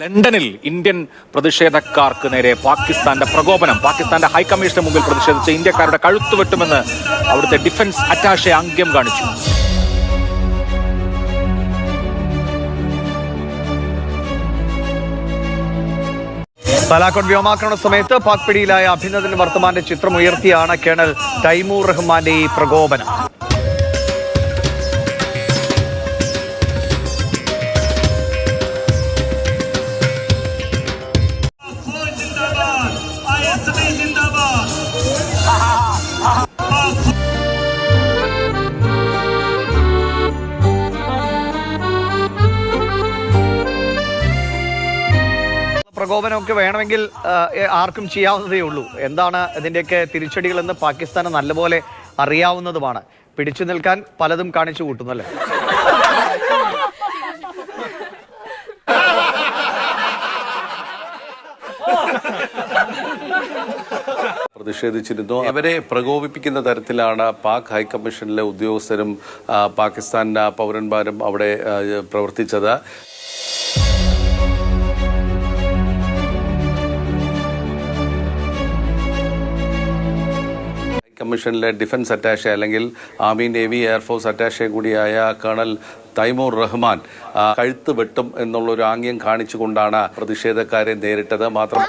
ലണ്ടനിൽ ഇന്ത്യൻ പ്രതിഷേധക്കാർക്ക് നേരെ പാകിസ്ഥാന്റെ പ്രകോപനം പാകിസ്ഥാന്റെ ഹൈക്കമ്മീഷന് മുമ്പിൽ പ്രതിഷേധിച്ച് ഇന്ത്യക്കാരുടെ കഴുത്തു വെട്ടുമെന്ന് അവിടുത്തെ ഡിഫൻസ് അറ്റാഷെ അംഗ്യം കാണിച്ചു. ബാലാക്കോട്ട് വ്യോമാക്രമണ സമയത്ത് പാക് പിടിയിലായ അഭിനന്ദൻ വർത്തമാന്റെ ചിത്രം ഉയർത്തിയാണ് കേണൽ തൈമൂർ റഹ്മാന്റെ ഈ പ്രകോപനം. പ്രകോപനമൊക്കെ വേണമെങ്കിൽ ആർക്കും ചെയ്യാവുന്നതേ ഉള്ളൂ. എന്താണ് ഇതിന്റെയൊക്കെ തിരിച്ചടികളെന്ന് പാകിസ്ഥാന് നല്ലപോലെ അറിയാവുന്നതുമാണ്. പിടിച്ചു നിൽക്കാൻ പലതും കാണിച്ചു കൂട്ടുന്നല്ലേ പ്രതിഷേധിച്ചിരുന്നു. അവരെ പ്രകോപിപ്പിക്കുന്ന തരത്തിലാണ് പാക് ഹൈക്കമ്മീഷനിലെ ഉദ്യോഗസ്ഥരും പാകിസ്ഥാൻ പൗരന്മാരും അവിടെ പ്രവർത്തിച്ചത്. ഹൈക്കമ്മീഷനിലെ ഡിഫൻസ് അറ്റാഷെ അല്ലെങ്കിൽ army navy air force attache കൂടിയായ കേണൽ തൈമൂർ റഹ്മാൻ കഴുത്ത് വെട്ടും എന്നുള്ളൊരു ആംഗ്യം കാണിച്ചുകൊണ്ടാണ് പ്രതിഷേധക്കാരെ നേരിട്ടത്. മാത്രം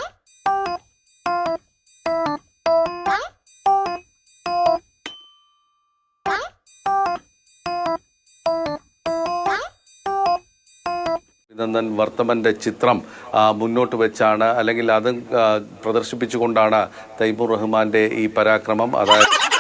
അഭിനന്ദൻ വർത്തമന്റെ ചിത്രം മുന്നോട്ട് വെച്ചാണ്. അല്ലെങ്കിൽ അത് പ്രദർശിപ്പിച്ചുകൊണ്ടാണ് തൈമൂർ റഹ്മാന്റെ ഈ പരാക്രമം. അതായത്